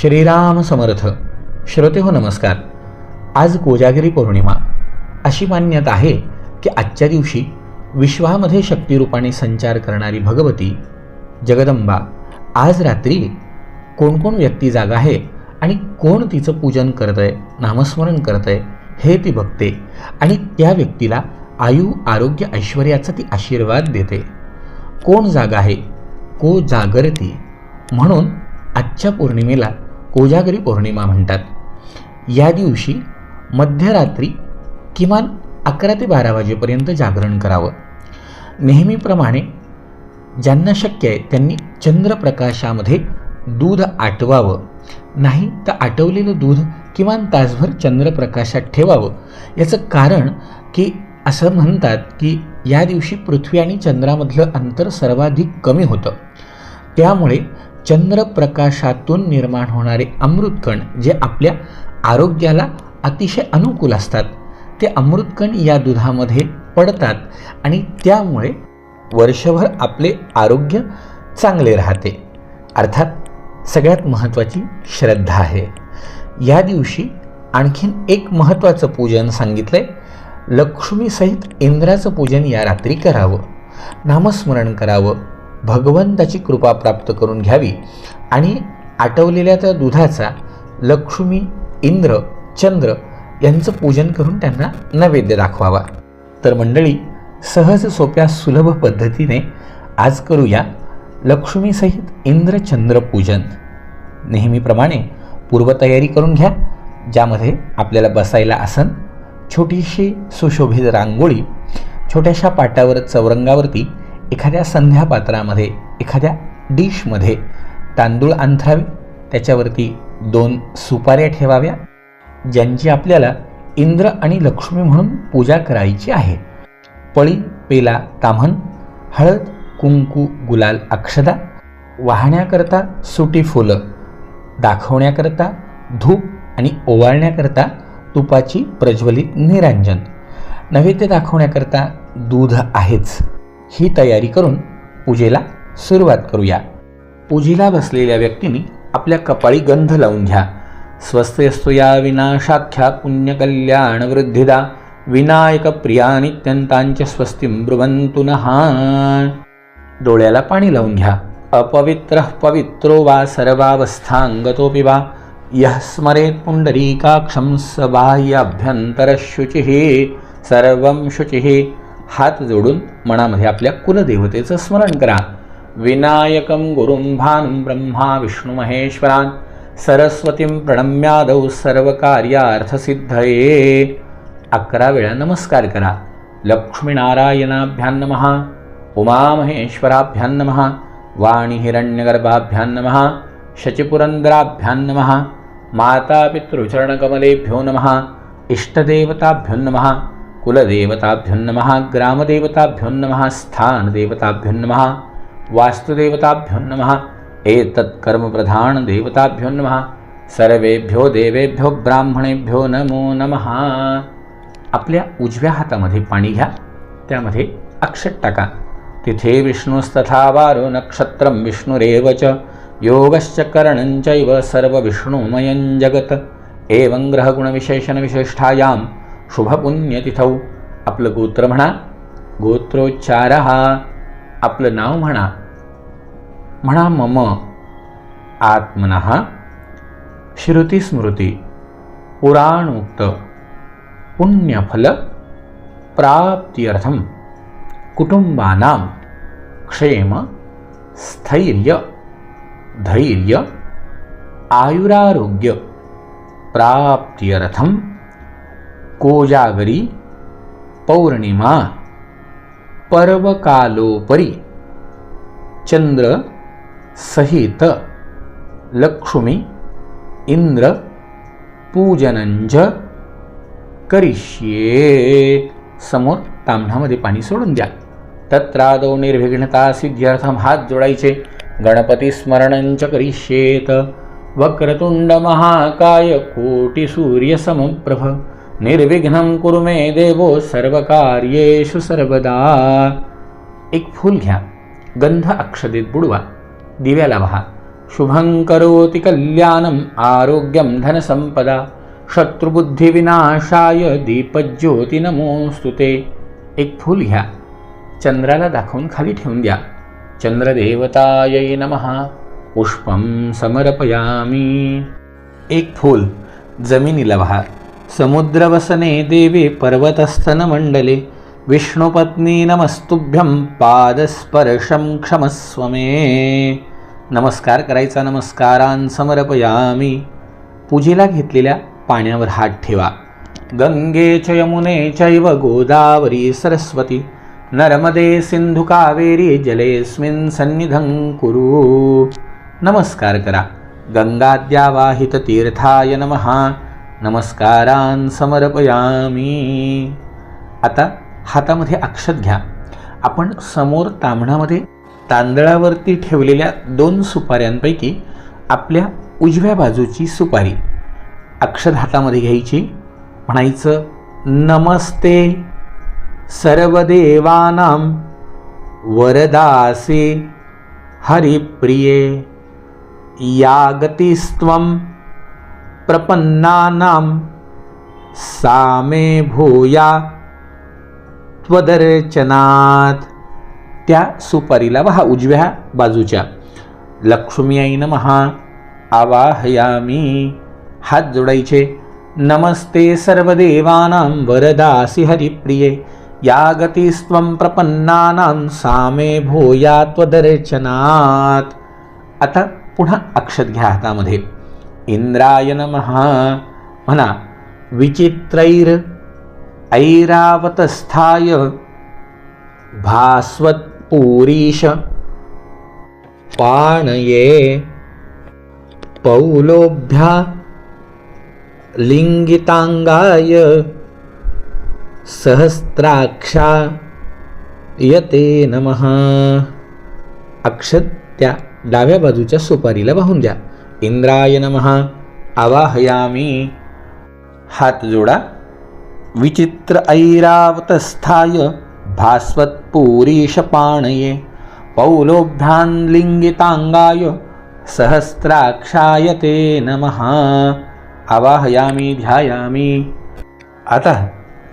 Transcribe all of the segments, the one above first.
श्रीराम समर्थ श्रोते हो नमस्कार. आज कोजागिरी पौर्णिमा. अशी मान्यता आहे की आजच्या दिवशी विश्वामध्ये शक्तिरूपाने संचार करणारी भगवती जगदंबा आज रात्री कोण कोण व्यक्ती जागा आहे आणि कोण तिचं पूजन करत आहे नामस्मरण करत आहे हे ती बघते आणि त्या व्यक्तीला आयु आरोग्य ऐश्वर्याचा ती आशीर्वाद देते. कोण जागा आहे को जागरती. म्हणून आजच्या पौर्णिमेला कोजागरी पौर्णिमा म्हणतात. या दिवशी मध्यरात्री किमान अकरा ते बारा वाजेपर्यंत जागरण करावं. नेहमीप्रमाणे ज्यांना शक्य आहे त्यांनी चंद्रप्रकाशामध्ये दूध आटवावं. नाही तर आटवलेलं दूध किमान तासभर चंद्रप्रकाशात ठेवावं. याचं कारण की असं म्हणतात की या दिवशी पृथ्वी आणि चंद्रामधलं अंतर सर्वाधिक कमी होतं. त्यामुळे चंद्रप्रकाशातून निर्माण होणारे अमृतकण जे आपल्या आरोग्याला अतिशय अनुकूल असतात. ते अमृतकण या दुधामध्ये पडतात आणि त्यामुळे वर्षभर आपले आरोग्य चांगले राहते. अर्थात सगळ्यात महत्त्वाची श्रद्धा आहे. या दिवशी आणखीन एक महत्त्वाचं पूजन सांगितलं आहे लक्ष्मीसहित इंद्राचं पूजन या रात्री करावं. नामस्मरण करावं. भगवंताची कृपा प्राप्त करून घ्यावी. आणि आटवलेल्या त्या दुधाचा लक्ष्मी इंद्र चंद्र यांचं पूजन करून त्यांना नैवेद्य दाखवावा. तर मंडळी सहज सोप्या सुलभ पद्धतीने आज करूया लक्ष्मीसहित इंद्रचंद्र पूजन. नेहमीप्रमाणे पूर्वतयारी करून घ्या ज्यामध्ये आपल्याला बसायला आसन छोटीशी सुशोभित रांगोळी छोट्याशा पाटावर चौरंगावरती एखाद्या संध्यापात्रामध्ये एखाद्या डिशमध्ये तांदूळ अंथरावे त्याच्यावरती दोन सुपाऱ्या ठेवाव्या ज्यांची आपल्याला इंद्र आणि लक्ष्मी म्हणून पूजा करायची आहे. पळी पेला ताम्हण हळद कुंकू गुलाल अक्षदा वाहण्याकरता सुटी फुलं दाखवण्याकरता धूप आणि ओवाळण्याकरता तुपाची प्रज्वलित निरांजन. नैवेद्य दाखवण्याकरता दूध आहेच. ही तयारी करून पूजेला सुरुवात करूया. पूजेला बसलेल्या व्यक्तीने आपल्या कपाळी गंध लावून घ्या. स्वस्त्यस्तु या विनाशाख्या पुण्यकल्याण वृद्धिदा. विनायक प्रिया नित्यंतांच स्वस्ती ब्रुवंतु डोळ्याला पाणी लावून घ्या. अपवित्र पवित्रो वा सर्वावस्थांगतोपि वा. यः स्मरेत् पुण्डरीकाक्षं स सर्वं शुचिः. हात जोडून मनामध्ये आपल्या कुलदेवतेचं स्मरण करा. विनायकं गुरुं भानुं ब्रह्मा विष्णुमहेश्वरान् सरस्वतीं प्रणम्यादौ सर्वकार्यार्थसिद्धये. अकरा वेळा नमस्कार करा. लक्ष्मीनारायणाभ्यां नमः. उमामहेश्वराभ्यां नमः. वाणीहिरण्यगर्भाभ्यां नमः. शचिपुरन्दराभ्यां नमः. मातापितृचरणकमलेभ्यो नमः. इष्टदेवताभ्यो नमः. कुलदेवताभ्यो नमः ग्रामदेवताभ्यो नमः स्थानदेवताभ्यो नमः सर्वेभ्यो देवेभ्यो ब्राह्मणेभ्यो नमो नमः। आपल्या उजव्या हातामध्ये पाणी घ्या त्यामध्ये अक्षत टाका तिथे विष्णुस्तथा वारो नक्षत्रं विष्णुरेव च योगश्च करणञ्चैव सर्वविष्णुमयं जगत्। एवं ग्रहगुणविशेषणविशिष्टायां शुभपुण्यतिथौ. आपलं गोत्र म्हणा गोत्रोच्चार. आपलं नाव म्हणा म्हणा मम आत्मन. श्रुतिस्मृती पुराणोक्त पुण्यफल प्राप्त्यर्थं कुटुंबानां क्षेम स्थैर्य धैर्य. आयुरारोग्य प्राप्त्यर्थं कोजागरी पौर्णिमा पर्वकालोपरी चंद्र सहित लक्ष्मी इंद्र पूजनंज करिष्ये. समोर तांबणामध्ये पाणी सोडून द्या. तत्रादौ निर्विघ्नता सिद्ध्यर्थम हात जोडायचे. गणपती स्मरणंच करिष्येत. वक्रतुंड महाकाय कोटी सूर्य समप्रभ निर्विघ्नं कुरु मे देवो सर्वकार्येषु सर्वदा। एक फूल घ्या गंध अक्षदेत बुडवा दिव्याला वहा शुभं करोति कल्याणम् आरोग्यं धनसंपदा शत्रुबुद्धिविनाशाय दीपज्योती नमोस्तु ते। एक फूल घ्या चंद्राला दाखवून खाली ठेवून द्या। चंद्रदेवतायै नमः पुष्पं समर्पयामी। एक फूल जमिनीला वाहा समुद्रवसने देवी पर्वतस्थनमण्डले विष्णुपत्नी नमस्तुभ्यं पादस्पर्शं क्षमस्व मे नमस्कार करायचा नमस्कारान समर्पयामी। पूजेला घेतलेल्या पाण्यावर हात ठेवा. गंगे च यमुने चैव गोदावरी सरस्वती नर्मदे सिंधु कावेरी जलेस्मिन सन्निधं कुरु। नमस्कार करा। गंगाद्यावाहित तीर्थाय नमः। नमस्कारान समर्पयामी. आता हातामध्ये अक्षत घ्या. आपण समोर तांबणामध्ये तांदळावरती ठेवलेल्या दोन सुपाऱ्यांपैकी आपल्या उजव्या बाजूची सुपारी अक्षत हातामध्ये घ्यायची. म्हणायचं नमस्ते सर्वदेवानां वरदासे हरिप्रिये यागतिस्त्वं प्रपन्नानां सा मे भूया त्वदर्चनात. त्या सुपारीला वहा उजव्या बाजूच्या. लक्ष्मी आई नमहा आवाहयामी. हात जोडायचे. नमस्ते सर्वदेवानां वरदासि हरिप्रिये. या गतिस्त्वं प्रपन्नानां सामे भूया त्वदर्चनात. आता पुन्हा अक्षत घ्या हातामध्ये. इंद्राय नमः. म्हणा विचित्रैर ऐरावतस्थाय भास्वत्पूरीश पाणये पौलोभ्या लिंगितांगाय सहस्राक्षा यते नमः. अक्षत त्या डाव्या बाजूच्या सुपारीला वाहून द्या इंद्राय नमः. आवाहयामी. हात जोडा. विचित्र ऐरावतस्थाय भास्वत्पूरीशपाणये पौलोभ्यान्लिङ्गिताङ्गाय सहस्राक्षाय ते नमः. आवाहयामी ध्यायामी. आता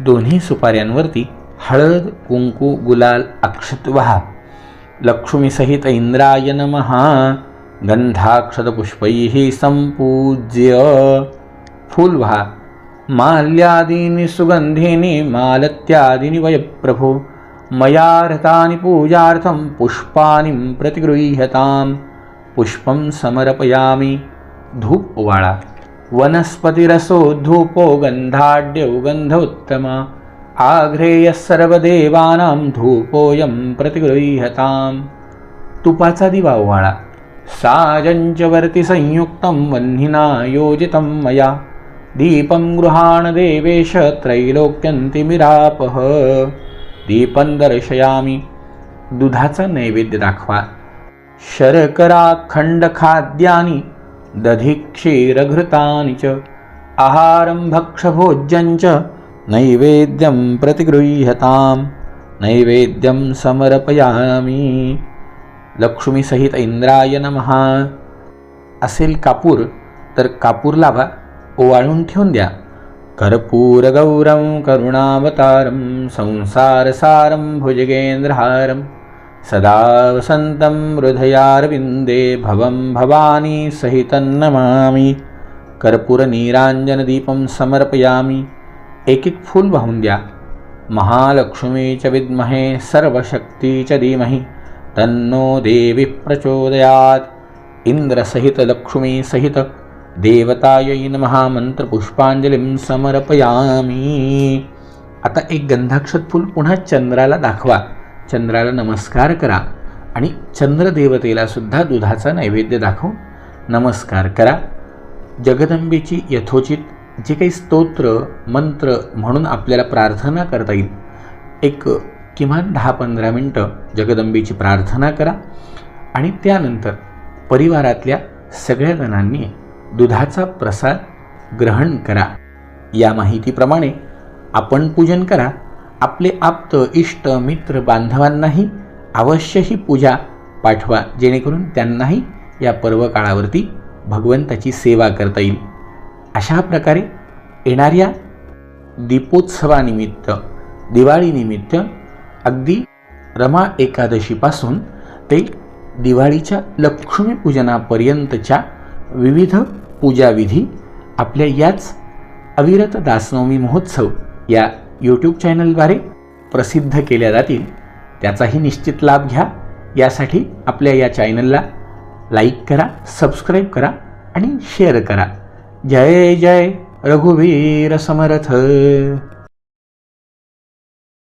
दोन्ही सुपाऱ्यांवरती हळद कुंकू गुलाल अक्षत वहा लक्ष्मीसहित इंद्राय नमः. गन्धाक्षतपुष्पैः सम्पूज्य फूल माल्यादीनि सुगन्धीनि मालत्यादीनि वयप्रभो मया रतानि पूजार्थं पुष्पाणि प्रतिगृह्यतां पुष्पं समर्पयामि। धूपवाळा वनस्पतिरसो धूपो गन्धाढ्यौ गन्ध उत्तमा। आघ्रेयः सर्वदेवानां धूपोऽयं प्रतिगृह्यतां तुपाचा दिवा ओवाळा साजञ्चवर्ति संयुक्तं वह्निना योजितं मया। दीपं गृहाण देवेश त्रैलोक्यन्तिमिरापः। दीपं दर्शयामि। दुधाचा नैवेद्य दाखवा। शर्कराखण्डखाद्यानि दधिक्षीरघृतानि च। आहारं भक्षभोज्यं च नैवेद्यं प्रतिगृह्यतां नैवेद्यं समर्पयामि। लक्ष्मीसहित इंद्राय नमः. असेल कापूर तर कापूर लावा ओवाळून ठेवून द्या. कर्पूरगौरं करुणावतारं संसारसारं भुजगेन्द्रहारं सदा वसन्तं हृदयारविन्दे भवं भवानी सहितं नमामि. कर्पूरनीराञ्जनदीपं समर्पयामि. एक एक फूल वाहून द्या. महालक्ष्मी च विद्महे सर्वशक्ती च धीमहि. तन्नो देवी प्रचोदयात्। इंद्रसहित लक्ष्मीसहित देवतायै नमः। मंत्रपुष्पांजलीं समर्पयामी। आता एक गंधाक्षत फूल पुन्हा चंद्राला दाखवा. चंद्राला नमस्कार करा आणि चंद्रदेवतेला सुद्धा दुधाचा नैवेद्य दाखवून नमस्कार करा. जगदंबेची यथोचित जे काही स्तोत्र मंत्र म्हणून आपल्याला प्रार्थना करता येईल. एक किमान दहा पंधरा मिनटं जगदंबेची प्रार्थना करा आणि त्यानंतर परिवारातल्या सगळ्या जणांनी दुधाचा प्रसाद ग्रहण करा. या माहितीप्रमाणे आपण पूजन करा. आपले आप्त इष्ट मित्र बांधवांनाही अवश्य ही पूजा पाठवा जेणेकरून त्यांनाही या पर्व काळावरती भगवंताची सेवा करता येईल. अशा प्रकारे येणाऱ्या दीपोत्सवानिमित्त दिवाळीनिमित्त अगदी रमा एकादशीपासून ते दिवाळीच्या लक्ष्मीपूजनापर्यंतच्या विविध पूजाविधी आपल्या याच अविरत दासनवमी महोत्सव या यूट्यूब चॅनलद्वारे प्रसिद्ध केल्या जातील. त्याचाही निश्चित लाभ घ्या. यासाठी आपल्या या चॅनलला लाईक करा सबस्क्राईब करा आणि शेअर करा. जय जय. रघुवीर समर्थ!